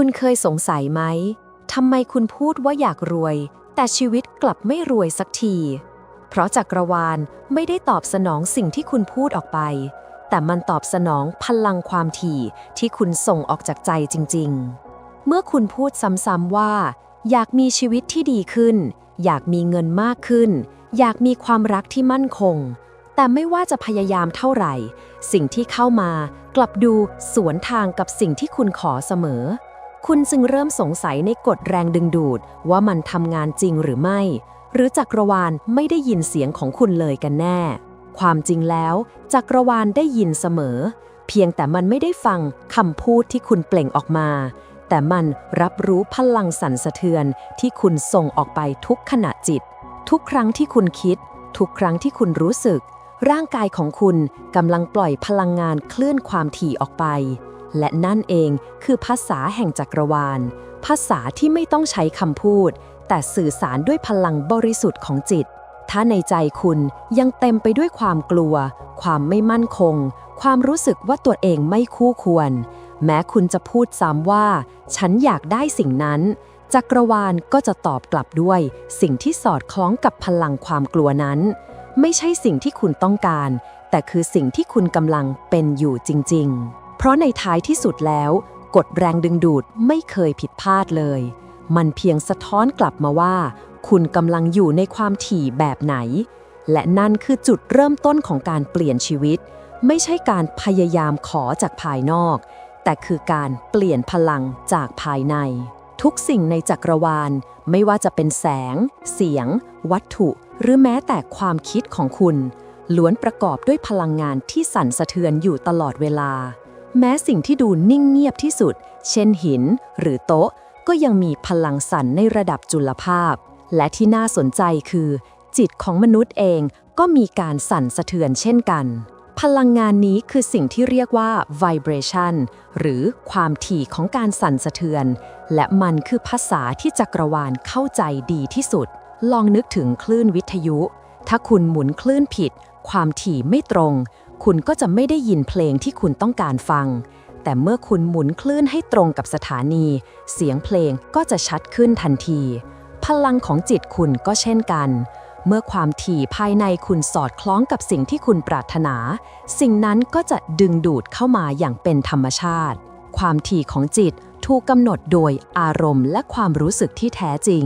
คุณเคยสงสัยไหมทำไมคุณพูดว่าอยากรวย แต่ชีวิตกลับไม่รวยสักที เพราะจักรวาลไม่ได้ตอบสนองสิ่งที่คุณพูดออกไป แต่มันตอบสนองพลังความถี่ที่คุณส่งออกจากใจจริง ๆ เมื่อคุณพูดซ้ำๆว่า อยากมีชีวิตที่ดีขึ้น อยากมีเงินมากขึ้น อยากมีความรักที่มั่นคง แต่ไม่ว่าจะพยายามเท่าไหร่ สิ่งที่เข้ามากลับดูสวนทางกับสิ่งที่คุณขอเสมอ คุณจึงเริ่มสงสัยในกฎแรงดึงดูด ว่ามันทำงานจริงหรือไม่ หรือจักรวาลไม่ได้ยินเสียงของคุณเลยกันแน่ ความจริงแล้ว จักรวาลได้ยินเสมอ เพียงแต่มันไม่ได้ฟังคำพูดที่คุณเปล่งออกมา แต่มันรับรู้พลังสั่นสะเทือนที่คุณส่งออกไปทุกขณะจิต ทุกครั้งที่คุณคิด ทุกครั้งที่คุณรู้สึก ร่างกายของคุณกำลังปล่อยพลังงานเคลื่อนความถี่ออกไป และนั่นเองคือภาษาแห่งจักรวาล ภาษาที่ไม่ต้องใช้คำพูด แต่สื่อสารด้วยพลังบริสุทธิ์ของจิต ถ้าในใจคุณยังเต็มไปด้วยความกลัว ความไม่มั่นคง ความรู้สึกว่าตัวเองไม่คู่ควร แม้คุณจะพูดซ้ำว่า ฉันอยากได้สิ่งนั้น จักรวาลก็จะตอบกลับด้วย สิ่งที่สอดคล้องกับพลังความกลัวนั้น ไม่ใช่สิ่งที่คุณต้องการ แต่คือสิ่งที่คุณกำลังเป็นอยู่จริง ๆ เพราะในท้ายที่สุดแล้ว กฎแรงดึงดูดไม่เคยผิดพลาดเลย มันเพียงสะท้อนกลับมาว่า คุณกำลังอยู่ในความถี่แบบไหน และนั่นคือจุดเริ่มต้นของการเปลี่ยนชีวิต ไม่ใช่การพยายามขอจากภายนอก แต่คือการเปลี่ยนพลังจากภายใน ทุกสิ่งในจักรวาล ไม่ว่าจะเป็นแสง เสียง วัตถุ หรือแม้แต่ความคิดของคุณล้วนประกอบด้วยพลังงานที่สั่นสะเทือนอยู่ตลอดเวลา แม้สิ่งที่ดูนิ่งเงียบที่สุด เช่นหินหรือโต๊ะ ก็ยังมีพลังสั่นในระดับจุลภาพ และที่น่าสนใจคือ จิตของมนุษย์เองก็มีการสั่นสะเทือนเช่นกัน พลังงานนี้คือสิ่งที่เรียกว่า vibration หรือความถี่ของการสั่นสะเทือน และมันคือภาษาที่จักรวาลเข้าใจดีที่สุด ลองนึกถึงคลื่นวิทยุ ถ้าคุณหมุนคลื่นผิด ความถี่ไม่ตรง คุณก็จะไม่ได้ยินเพลงที่คุณต้องการฟัง แต่เมื่อคุณหมุนคลื่นให้ตรงกับสถานี เสียงเพลงก็จะชัดขึ้นทันที พลังของจิตคุณก็เช่นกัน เมื่อความถี่ภายในคุณสอดคล้องกับสิ่งที่คุณปรารถนา สิ่งนั้นก็จะดึงดูดเข้ามาอย่างเป็นธรรมชาติ ความถี่ของจิตถูกกำหนดโดยอารมณ์และความรู้สึกที่แท้จริง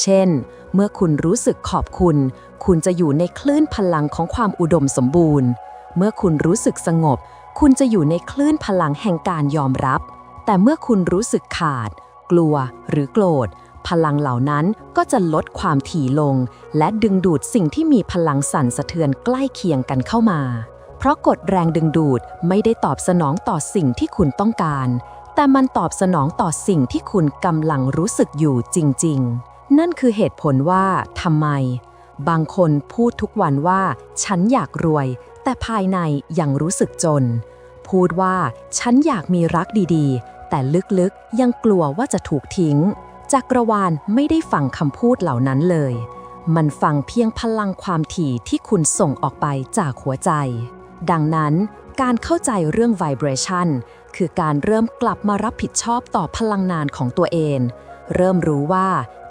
เช่น เมื่อคุณรู้สึกขอบคุณ คุณจะอยู่ในคลื่นพลังของความอุดมสมบูรณ์ เมื่อคุณรู้สึกสงบ คุณจะอยู่ในคลื่นพลังแห่งการยอมรับ แต่เมื่อคุณรู้สึกขาด กลัวหรือโกรธ พลังเหล่านั้นก็จะลดความถี่ลง และดึงดูดสิ่งที่มีพลังสั่นสะเทือนใกล้เคียงกันเข้ามา เพราะกฎแรงดึงดูดไม่ได้ตอบสนองต่อสิ่งที่คุณต้องการ แต่มันตอบสนองต่อสิ่งที่คุณกำลังรู้สึกอยู่จริง ๆ นั่นคือเหตุผลว่าทำไม บางคนพูดทุกวันว่า ฉันอยากรวย แต่ภายในยังรู้สึกจน พูดว่า ฉันอยากมีรักดีๆ แต่ลึกๆยังกลัวว่าจะถูกทิ้ง จักรวาลไม่ได้ฟังคำพูดเหล่านั้นเลย มันฟังเพียงพลังความถี่ที่คุณส่งออกไปจากหัวใจ ดังนั้นการเข้าใจเรื่อง vibration คือการเริ่มกลับมารับผิดชอบต่อพลังงานของตัวเอง เริ่มรู้ว่า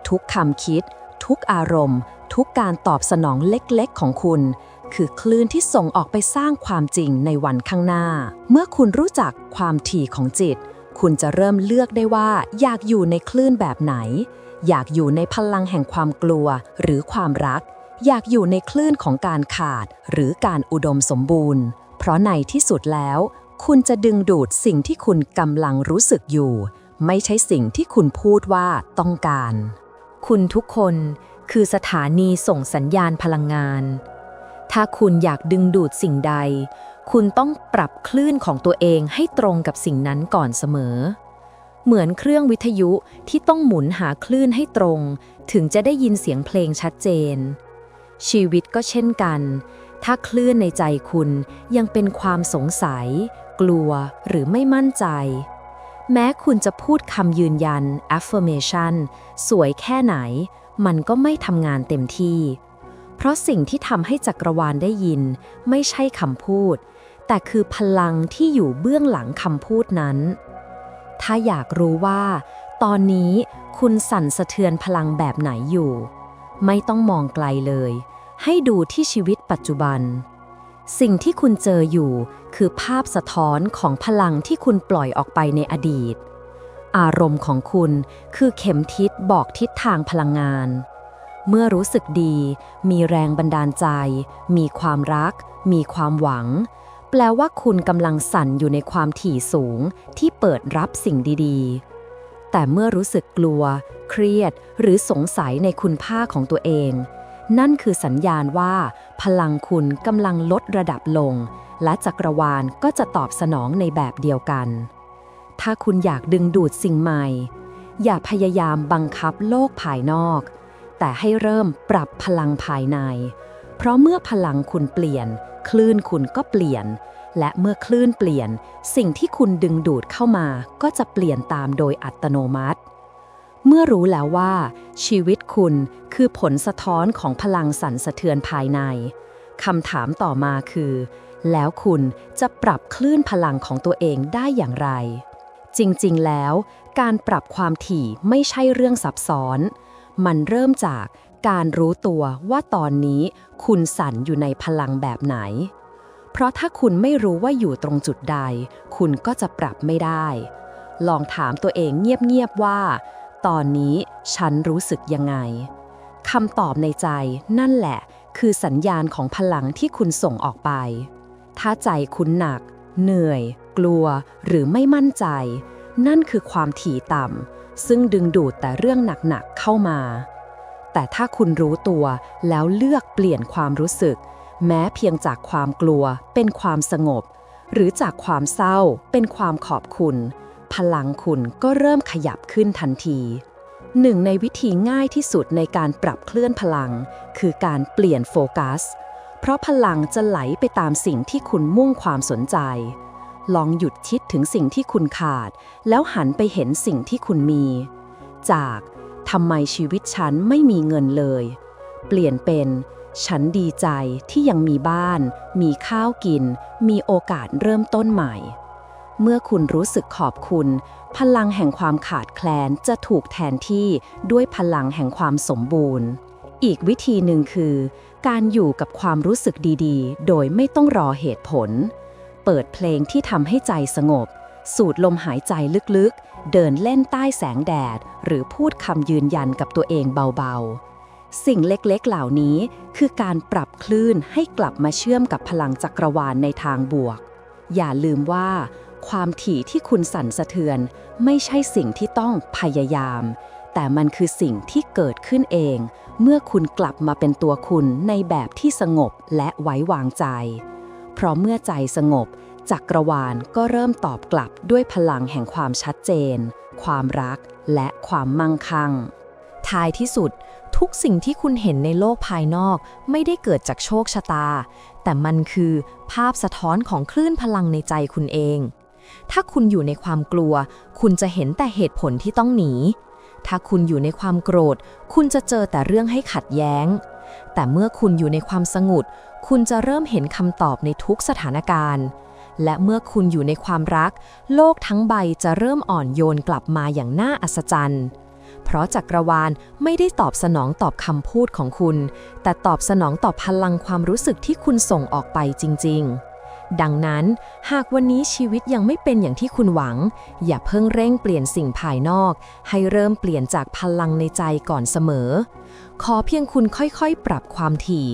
ทุกคำคิด ทุกอารมณ์ ทุกการตอบสนองเล็กๆ ของคุณ คือคลื่นที่ส่งออกไปสร้างความจริงในวันข้างหน้า เมื่อคุณรู้จักความถี่ของจิต คุณจะเริ่มเลือกได้ว่า อยากอยู่ในคลื่นแบบไหน อยากอยู่ในพลังแห่งความกลัวหรือความรัก อยากอยู่ในคลื่นของการขาด หรือการอุดมสมบูรณ์ เพราะในที่สุดแล้ว คุณจะดึงดูดสิ่งที่คุณกำลังรู้สึกอยู่ ไม่ใช่สิ่งที่คุณพูดว่าต้องการ คุณทุกคน คือสถานีส่งสัญญาณพลังงาน ถ้าคุณอยากดึงดูดสิ่งใด คุณต้องปรับคลื่นของตัวเองให้ตรงกับสิ่งนั้นก่อนเสมอ เหมือนเครื่องวิทยุที่ต้องหมุนหาคลื่นให้ตรง ถึงจะได้ยินเสียงเพลงชัดเจน ชีวิตก็เช่นกัน ถ้าคลื่นในใจคุณยังเป็นความสงสัย กลัวหรือไม่มั่นใจแม้คุณจะพูดคำยืนยัน affirmation สวยแค่ไหน มันก็ไม่ทำงานเต็มที่ เพราะสิ่งที่ทำให้จักรวาลได้ยิน ไม่ใช่คำพูด แต่คือพลังที่อยู่เบื้องหลังคำพูดนั้น ถ้าอยากรู้ว่า ตอนนี้คุณสั่นสะเทือนพลังแบบไหนอยู่ ไม่ต้องมองไกลเลย ให้ดูที่ชีวิตปัจจุบัน สิ่งที่คุณเจออยู่คือภาพสะท้อนของพลังที่คุณปล่อยออกไปในอดีต อารมณ์ของคุณคือเข็มทิศบอกทิศทางพลังงาน เมื่อรู้สึกดี มีแรงบันดาลใจ มีความรัก มีความหวัง แปลว่าคุณกำลังสั่นอยู่ในความถี่สูงที่เปิดรับสิ่งดีๆ แต่เมื่อรู้สึกกลัว เครียด หรือสงสัยในคุณค่าของตัวเอง นั่นคือสัญญาณว่า พลังคุณกำลังลดระดับลง และจักรวาลก็จะตอบสนองในแบบเดียวกัน ถ้าคุณอยากดึงดูดสิ่งใหม่ อย่าพยายามบังคับโลกภายนอก แต่ให้เริ่มปรับพลังภายใน เพราะเมื่อพลังคุณเปลี่ยน คลื่นคุณก็เปลี่ยน และเมื่อคลื่นเปลี่ยน สิ่งที่คุณดึงดูดเข้ามา ก็จะเปลี่ยนตามโดยอัตโนมัติ เมื่อรู้แล้วว่า ชีวิตคุณคือผลสะท้อนของพลังสั่นสะเทือนภายในคำถามต่อมาคือ แล้วคุณจะปรับคลื่นพลังของตัวเองได้อย่างไร จริงๆ แล้ว การปรับความถี่ไม่ใช่เรื่องซับซ้อน มันเริ่มจากการรู้ตัวว่าตอนนี้คุณสั่นอยู่ในพลังแบบไหน เพราะถ้าคุณไม่รู้ว่าอยู่ตรงจุดใด คุณก็จะปรับไม่ได้ ลองถามตัวเองเงียบๆว่า ตอนนี้ฉันรู้สึกยังไงคำตอบในใจนั่นแหละ คือสัญญาณของพลังที่คุณส่งออกไป ถ้าใจคุณหนัก เหนื่อย กลัวหรือไม่มั่นใจ นั่นคือความถี่ต่ำซึ่งดึงดูดแต่เรื่องหนักๆเข้ามา แต่ถ้าคุณรู้ตัวแล้วเลือกเปลี่ยนความรู้สึก แม้เพียงจากความกลัวเป็นความสงบ หรือจากความเศร้าเป็นความขอบคุณ พลังคุณก็เริ่มขยับขึ้นทันทีหนึ่งในวิธีง่ายที่สุดในการปรับเคลื่อนพลัง คือการเปลี่ยนโฟกัส เพราะพลังจะไหลไปตามสิ่งที่คุณมุ่งความสนใจ ลองหยุดคิดถึงสิ่งที่คุณขาด แล้วหันไปเห็นสิ่งที่คุณมี จากทำไมชีวิตฉันไม่มีเงินเลย เปลี่ยนเป็น ฉันดีใจที่ยังมีบ้าน มีข้าวกิน มีโอกาสเริ่มต้นใหม่ เมื่อคุณรู้สึกขอบคุณ พลังแห่งความขาดแคลนจะถูกแทนที่ด้วยพลังแห่งความสมบูรณ์ อีกวิธีหนึ่งคือ การอยู่กับความรู้สึกดีๆ โดยไม่ต้องรอเหตุผล เปิดเพลงที่ทำให้ใจสงบ สูดลมหายใจลึกๆ เดินเล่นใต้แสงแดด หรือพูดคำยืนยันกับตัวเองเบาๆ สิ่งเล็กๆเหล่านี้คือการปรับคลื่นให้กลับมาเชื่อมกับพลังจักรวาลในทางบวก อย่าลืมว่า ความถี่ที่คุณสั่นสะเทือน ไม่ใช่สิ่งที่ต้องพยายาม แต่มันคือสิ่งที่เกิดขึ้นเอง เมื่อคุณกลับมาเป็นตัวคุณในแบบที่สงบและไว้วางใจ เพราะเมื่อใจสงบ จักรวาลก็เริ่มตอบกลับด้วยพลังแห่งความชัดเจน ความรักและความมั่งคั่ง ท้ายที่สุด ทุกสิ่งที่คุณเห็นในโลกภายนอกไม่ได้เกิดจากโชคชะตา แต่มันคือภาพสะท้อนของคลื่นพลังในใจคุณเอง ถ้าคุณอยู่ในความกลัว คุณจะเห็นแต่เหตุผลที่ต้องหนี ถ้าคุณอยู่ในความโกรธ คุณจะเจอแต่เรื่องให้ขัดแย้ง แต่เมื่อคุณอยู่ในความสงบ คุณจะเริ่มเห็นคำตอบในทุกสถานการณ์ และเมื่อคุณอยู่ในความรัก โลกทั้งใบจะเริ่มอ่อนโยนกลับมาอย่างน่าอัศจรรย์ เพราะจักรวาลไม่ได้ตอบสนองตอบคำพูดของคุณ แต่ตอบสนองตอบพลังความรู้สึกที่คุณส่งออกไปจริง ๆ ดังนั้น หากวันนี้ชีวิตยังไม่เป็นอย่างที่คุณหวัง อย่าเพิ่งเร่งเปลี่ยนสิ่งภายนอก ให้เริ่มเปลี่ยนจากพลังในใจก่อนเสมอ ขอเพียงคุณค่อยๆ ปรับความถี่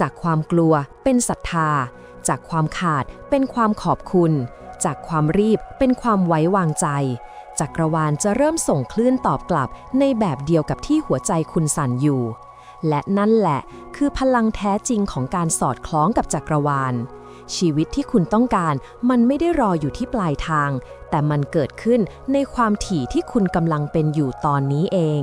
จากความกลัวเป็นศรัทธา จากความขาดเป็นความขอบคุณ จากความรีบเป็นความไว้วางใจจักรวาลจะเริ่มส่งคลื่นตอบกลับในแบบเดียวกับที่หัวใจคุณสั่นอยู่ และนั่นแหละคือพลังแท้จริงของการสอดคล้องกับจักรวาล ชีวิตที่คุณต้องการ มันไม่ได้รออยู่ที่ปลายทาง แต่มันเกิดขึ้นในความถี่ที่คุณกำลังเป็นอยู่ตอนนี้เอง